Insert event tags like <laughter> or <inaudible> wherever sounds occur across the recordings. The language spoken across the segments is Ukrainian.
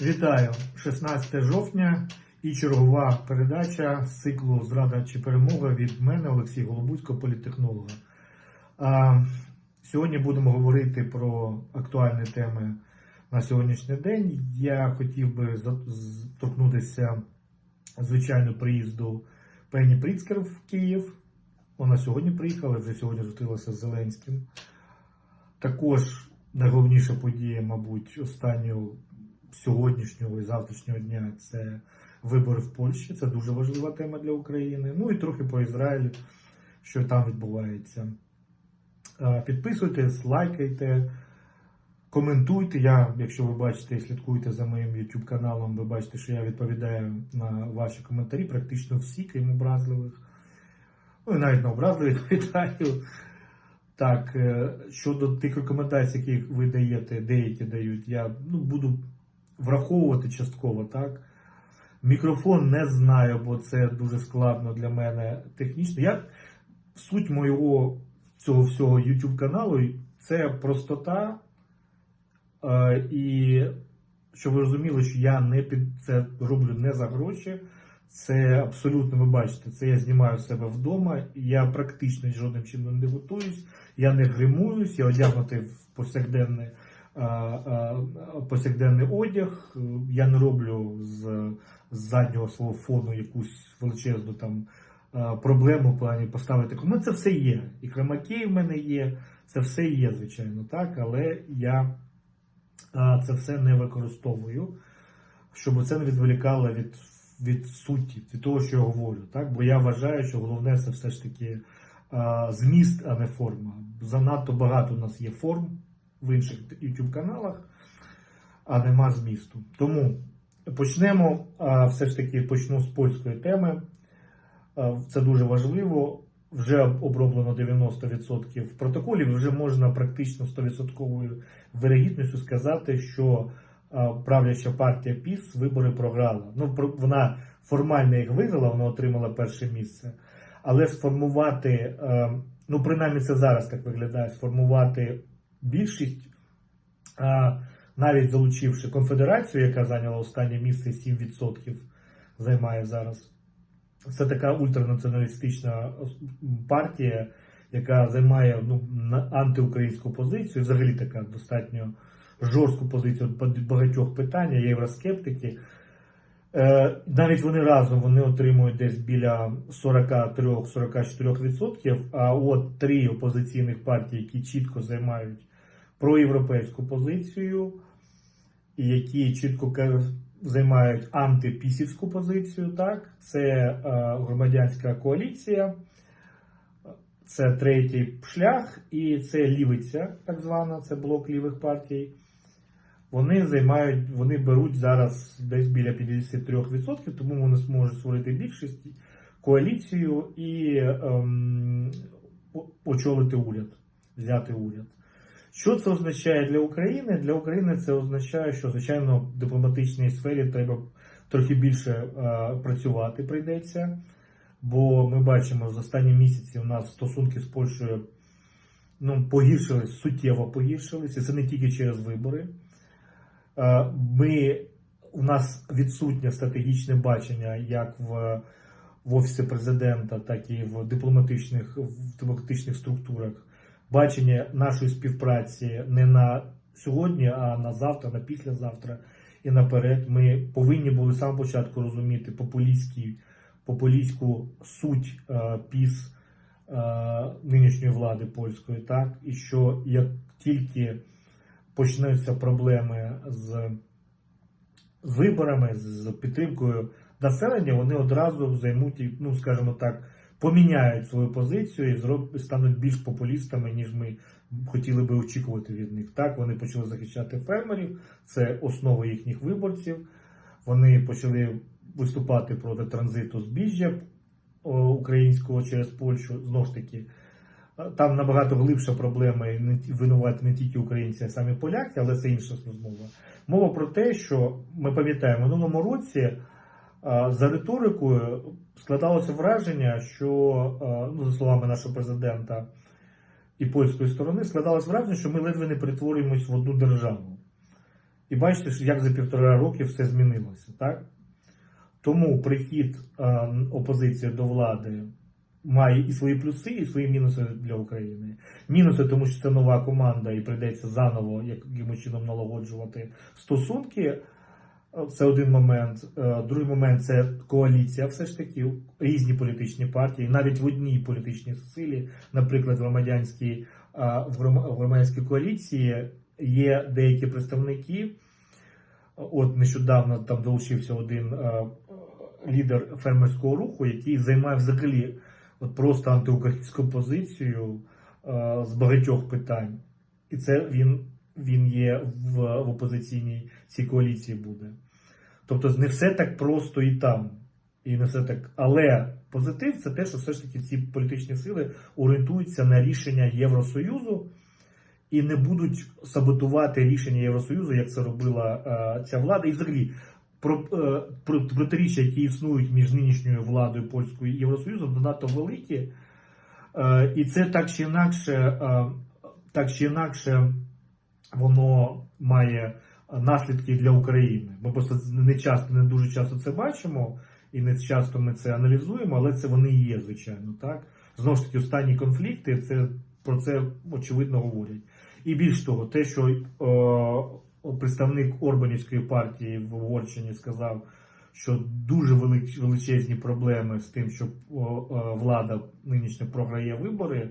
Вітаю! 16 жовтня і чергова передача з циклу Зрада чи перемога від мене, Олексія Голобуцького, політтехнолога. А, сьогодні будемо говорити про актуальні теми на сьогоднішній день. Я хотів би торкнутися звичайно приїзду Пені Пріцкер в Київ. Вона сьогодні приїхала, вже сьогодні зустрілася з Зеленським. Також найголовніша подія, мабуть, останнього сьогоднішнього і завтрашнього дня це вибори в Польщі. Це дуже важлива тема для України. Ну і трохи по Ізраїлю, що там відбувається. Е, Підписуйтесь, лайкайте, коментуйте. Я, якщо ви бачите і слідкуєте за моїм YouTube каналом, ви бачите, що я відповідаю на ваші коментарі, практично всі, крім образливих. Ну і навіть на образливих <laughs> відповідаю. Так, е, щодо тих рекомендацій, які ви даєте, деякі дають, я ну, буду враховувати частково, так. Мікрофон не знаю, бо це дуже складно для мене технічно. Я, суть моєго цього всього YouTube каналу це простота. Е, і щоб ви розуміли, що я не під це роблю не за гроші. Це абсолютно, ви бачите, це я знімаю себе вдома. Я практично жодним чином не готуюсь, я не гримуюсь, я одягнутий в повсякденний, повсякденний одяг. Я не роблю з, з заднього свого фону якусь величезну там проблему в плані поставити. Ну, це все є. І хромаки в мене є, це все є, звичайно, так, але я це все не використовую, щоб це не відволікало від від суті, від того, що я говорю. Так? Бо я вважаю, що головне це все ж таки зміст, а не форма. Занадто багато у нас є форм в інших YouTube каналах, а нема змісту. Тому почнемо, все ж таки почну з польської теми. Це дуже важливо. Вже оброблено 90% протоколів, вже можна практично 100% вирогідністю сказати, що правляча партія ПІС вибори програла. Ну, вона формально їх виграла, вона отримала перше місце. Але сформувати, е, ну принаймні це зараз так виглядає, сформувати більшість, навіть залучивши конфедерацію, яка зайняла останнє місце 7% займає зараз. Це така ультранаціоналістична партія, яка займає ну, антиукраїнську позицію, взагалі така достатньо жорстку позицію по багатьох питань, євроскептики. Е, Навіть вони разом вони отримують десь біля 43-44%, а от три опозиційних партії, які чітко займають проєвропейську позицію, і які чітко займають антипісівську позицію, так, це е, громадянська коаліція, це третій шлях, і це лівиця, так звана, це блок лівих партій. Вони займають, вони беруть зараз десь біля 53%, тому вони зможуть створити більшість, коаліцію і ем, очолити уряд, взяти уряд. Що це означає для України? Для України це означає, що, звичайно, в дипломатичній сфері треба трохи більше е, працювати прийдеться. Бо ми бачимо, за останні місяці у нас стосунки з Польщею ну, погіршились, суттєво погіршились, і це не тільки через вибори. Е, Ми, у нас відсутнє стратегічне бачення як в, в Офісі президента, так і в дипломатичних, в дипломатичних структурах. Бачення нашої співпраці не на сьогодні, а на завтра, на післязавтра і наперед. Ми повинні були з самого початку розуміти популістський, популістську суть е, піс е, нинішньої влади польської, так і що як тільки почнуться проблеми з, з виборами, з підтримкою населення, вони одразу займуть, ну скажімо так, поміняють свою позицію і зроб- стануть більш популістами, ніж ми хотіли би очікувати від них. Так, вони почали захищати фермерів, це основа їхніх виборців. Вони почали виступати проти транзиту збіжжя українського через Польщу. Знову ж таки, там набагато глибша проблема, і винуваті не тільки українці, а самі поляки, але це інша розмова. Мова про те, що ми пам'ятаємо, минулому році за риторикою складалося враження, що, ну, за словами нашого президента і польської сторони, складалося враження, що ми ледве не перетворюємось в одну державу. І бачите, як за півтора роки все змінилося, так? Тому прихід опозиції до влади має і свої плюси, і свої мінуси для України. Мінуси, тому що це нова команда, і прийдеться заново якимось чином налагоджувати стосунки. Це один момент. Е, Другий момент це коаліція, все ж таки, різні політичні партії, навіть в одній політичній силі, наприклад, в громадянській, е, в громадянській коаліції є деякі представники. От нещодавно там долучився один е, лідер фермерського руху, який займає взагалі от просто антиукраїнську позицію з багатьох питань. І це він, він є в, в опозиційній цій коаліції буде. Тобто не все так просто і там. І не все так. Але позитив це те, що все ж таки ці політичні сили орієнтуються на рішення Євросоюзу і не будуть саботувати рішення Євросоюзу, як це робила е, ця влада. І взагалі про, е, про протиріччя, які існують між нинішньою владою польською і Євросоюзом, надто великі. Е, і це так чи інакше, е, так чи інакше воно має наслідки для України. Ми просто не часто, не дуже часто це бачимо, і не часто ми це аналізуємо, але це вони є, звичайно. Так? Знову ж таки, останні конфлікти це, про це очевидно говорять. І більш того, те, що е, представник Орбанівської партії в Угорщині сказав, що дуже велич- величезні проблеми з тим, що о, е, влада нинішня програє вибори,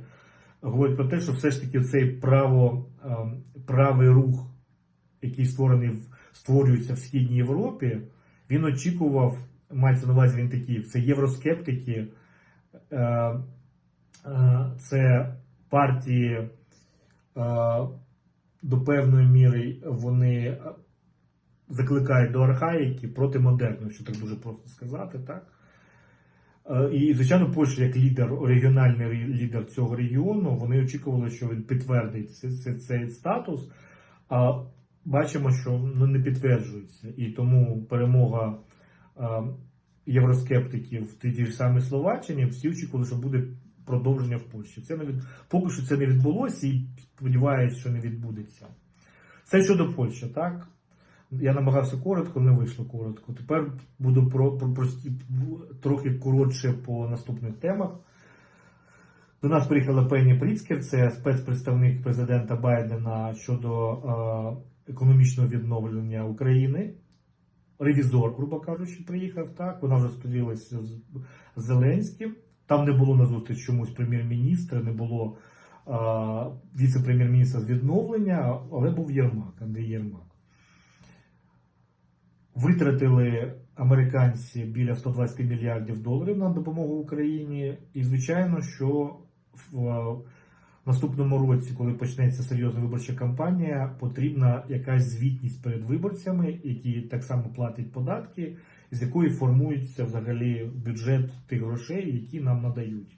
говорить про те, що все ж таки цей право, е, правий рух, який створений створюється в Східній Європі, він очікував, мається на увазі він такий, це євроскептики, е, е, це партії е, до певної міри вони закликають до архаїки проти модерну, якщо так дуже просто сказати, так? І, звичайно, Польща як лідер, регіональний лідер цього регіону, вони очікували, що він підтвердить цей, статус. Бачимо, що ну, не підтверджується. І тому перемога е, євроскептиків в тій ж самій Словаччині, всі очікували, що буде продовження в Польщі. Це не від... Поки що це не відбулося і сподіваюся, що не відбудеться. Це щодо Польщі, так? Я намагався коротко, не вийшло коротко. Тепер буду про, про прості, трохи коротше по наступних темах. До нас приїхала Пенні Пріцкер, це спецпредставник президента Байдена щодо е, економічного відновлення України. Ревізор, грубо кажучи, приїхав так. Вона вже зустрілася з Зеленським. Там не було на зустріч чомусь прем'єр-міністра, не було віце-прем'єр-міністра з відновлення, але був Єрмак, Андрій Єрмак. Витратили американці біля 120 мільярдів доларів на допомогу Україні. І, звичайно, що в наступному році, коли почнеться серйозна виборча кампанія, потрібна якась звітність перед виборцями, які так само платять податки, з якої формується взагалі бюджет тих грошей, які нам надають,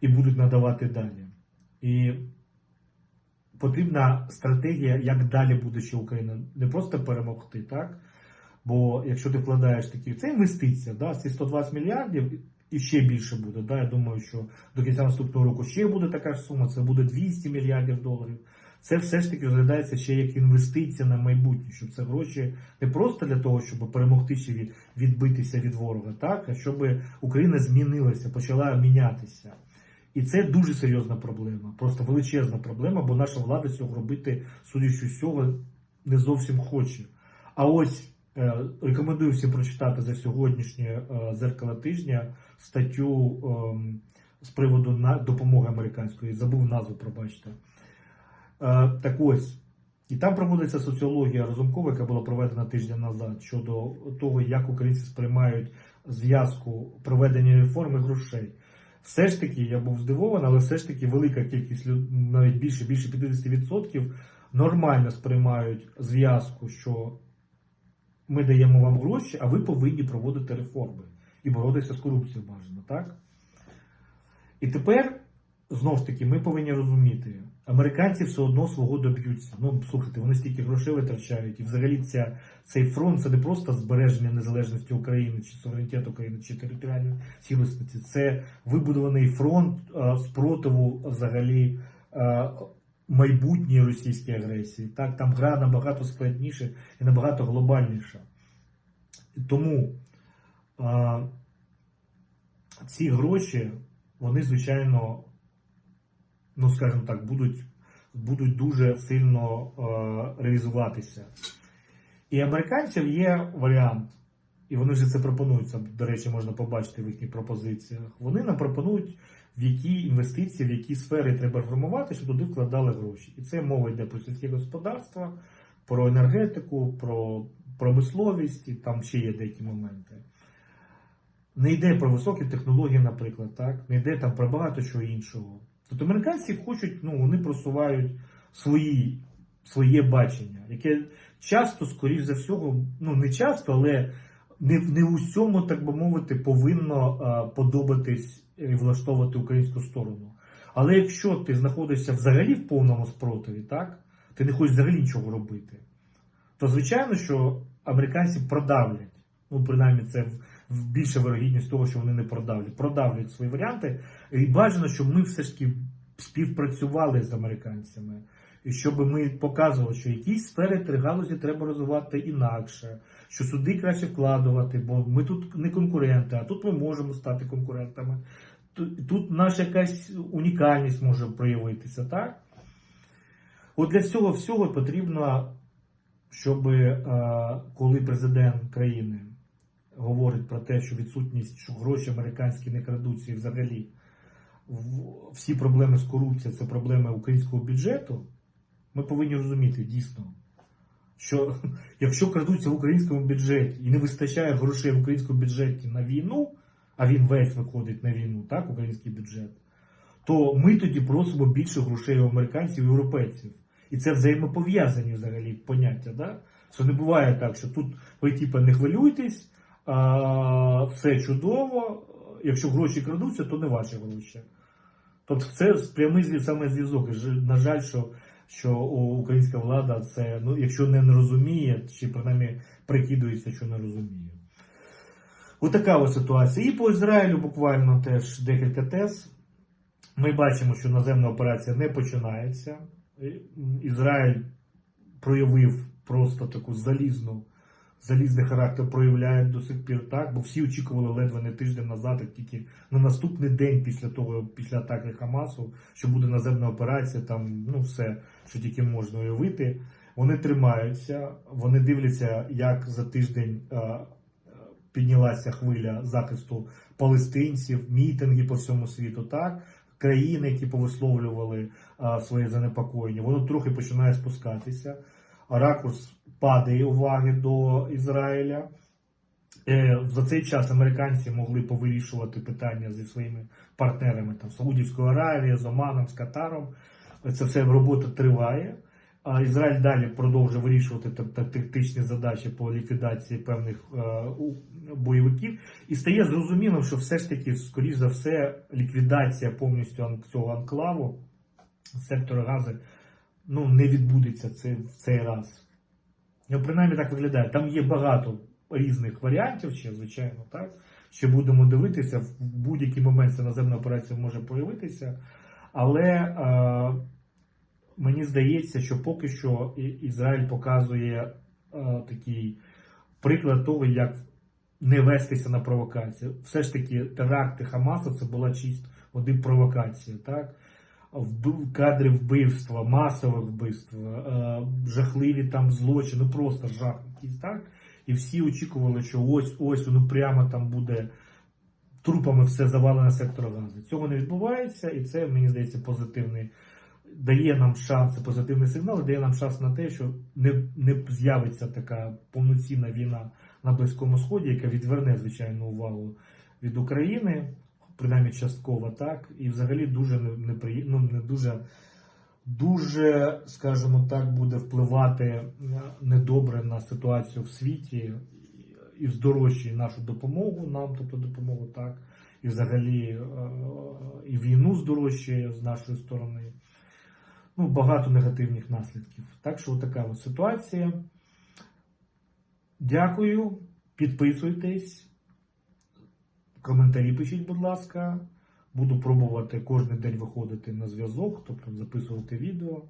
і будуть надавати далі. І потрібна стратегія, як далі буде ще Україна не просто перемогти, так? Бо якщо ти вкладаєш такі, це інвестиція, да, ці 120 мільярдів і ще більше буде. Да, Я думаю, що до кінця наступного року ще буде така ж сума, це буде 200 мільярдів доларів. Це все ж таки розглядається ще як інвестиція на майбутнє, щоб це гроші не просто для того, щоб перемогти чи від, відбитися від ворога, так, а щоб Україна змінилася, почала мінятися. І це дуже серйозна проблема, просто величезна проблема, бо наша влада цього робити, судячи з цього, не зовсім хоче. А ось рекомендую всім прочитати за сьогоднішнє е, зеркало тижня статтю ем, з приводу допомоги американської. Забув назву, пробачте. Е, так ось. І там проводиться соціологія Разумкова, яка була проведена тиждень назад щодо того, як українці сприймають зв'язку проведення реформи грошей. Все ж таки, я був здивований, але все ж таки велика кількість люд- навіть більше, більше 50% нормально сприймають зв'язку, що ми даємо вам гроші, а ви повинні проводити реформи і боротися з корупцією бажано, так? І тепер, знову ж таки, ми повинні розуміти, американці все одно свого доб'ються. Ну, слухайте, вони стільки грошей витрачають, і взагалі ця, цей фронт це не просто збереження незалежності України, чи суверенітету України, чи територіальної цілісності, це вибудований фронт е, спротиву взагалі е, майбутній російській агресії. Так, там гра набагато складніша і набагато глобальніша. Тому а, ці гроші, вони, звичайно, ну, скажімо так, будуть, будуть дуже сильно е, реалізуватися. І американців є варіант, і вони вже це пропонують, це, до речі, можна побачити в їхніх пропозиціях. Вони нам пропонують, в які інвестиції, в які сфери треба реформувати, щоб туди вкладали гроші. І це мова йде про сільське господарство, про енергетику, про промисловість, і там ще є деякі моменти. Не йде про високі технології, наприклад, так? не йде там про багато чого іншого. Тобто американці хочуть, ну, вони просувають свої, своє бачення, яке часто, скоріш за всього, ну не часто, але не, не усьому, так би мовити, повинно а, подобатись і влаштовувати українську сторону. Але якщо ти знаходишся взагалі в повному спротиві, так, ти не хочеш взагалі нічого робити, то звичайно, що американці продавлять. Ну, принаймні, це більша вирогідність того, що вони не продавлять. Продавлять свої варіанти. І бажано, щоб ми все ж таки співпрацювали з американцями. Щоб ми показували, що якісь сфери три треба розвивати інакше, що сюди краще вкладувати, бо ми тут не конкуренти, а тут ми можемо стати конкурентами. Тут, наша якась унікальність може проявитися, так? От для цього всього потрібно, щоб е, коли президент країни говорить про те, що відсутність, що гроші американські не крадуться і взагалі всі проблеми з корупцією це проблеми українського бюджету, ми повинні розуміти дійсно, що <laughs> якщо крадуться в українському бюджеті і не вистачає грошей в українському бюджеті на війну, а він весь виходить на війну, так, український бюджет, то ми тоді просимо більше грошей у американців і європейців. І це взаємопов'язані взагалі поняття. Да? Що не буває так, що тут ви типу, не хвилюйтесь, а, все чудово, якщо гроші крадуться, то не ваші гроші. Тобто це прямий саме зв'язок. На жаль, що, що українська влада це, ну, якщо не, розуміє, чи принаймні прикидується, що не розуміє. Отака ось ситуація. І по Ізраїлю буквально теж декілька тез. Ми бачимо, що наземна операція не починається. Ізраїль проявив просто таку залізну, залізний характер проявляє до сих пір так, бо всі очікували ледве не тиждень назад, як тільки на наступний день після того, після атаки Хамасу, що буде наземна операція, там ну все, що тільки можна уявити. Вони тримаються, вони дивляться, як за тиждень е, е, піднялася хвиля захисту палестинців, мітинги по всьому світу, так. Країни, які повисловлювали а, своє занепокоєння, воно трохи починає спускатися. Ракурс падає уваги до Ізраїля. Е, За цей час американці могли повирішувати питання зі своїми партнерами там Саудівською Аравією, з Оманом, з Катаром. Це все робота триває. А Ізраїль далі продовжує вирішувати та- та- тактичні задачі по ліквідації певних е, бойовиків. І стає зрозумілим, що все ж таки, скоріш за все, ліквідація повністю цього анклаву сектора Гази ну, не відбудеться це, в цей раз. Ну, принаймні так виглядає. Там є багато різних варіантів, ще, звичайно, так. Ще будемо дивитися, в будь-який момент ця наземна операція може появитися. Але е, мені здається, що поки що Ізраїль показує е, такий приклад того, як не вестися на провокацію. Все ж таки, теракти Хамасу це була чист води провокація, так? Вбив- Кадри вбивства, масове вбивство, е, жахливі там злочини, ну просто жах якийсь, так? І всі очікували, що ось ось воно прямо там буде трупами все завалене сектор газу. Цього не відбувається, і це, мені здається, позитивний. Дає нам шанс, позитивний сигнал, дає нам шанс на те, що не, не з'явиться така повноцінна війна на Близькому Сході, яка відверне, звичайно, увагу від України, принаймні частково так, і взагалі дуже не, неприє- ну, не дуже, дуже, скажімо так, буде впливати недобре на ситуацію в світі і здорожчає нашу допомогу нам, тобто допомогу так, і взагалі е, і війну здорожчає з нашої сторони. Ну, багато негативних наслідків. Так що така от ситуація. Дякую, підписуйтесь, Коментарі пишіть, будь ласка. Буду пробувати кожен день виходити на зв'язок, тобто записувати відео.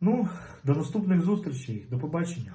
Ну, до наступних зустрічей. До побачення.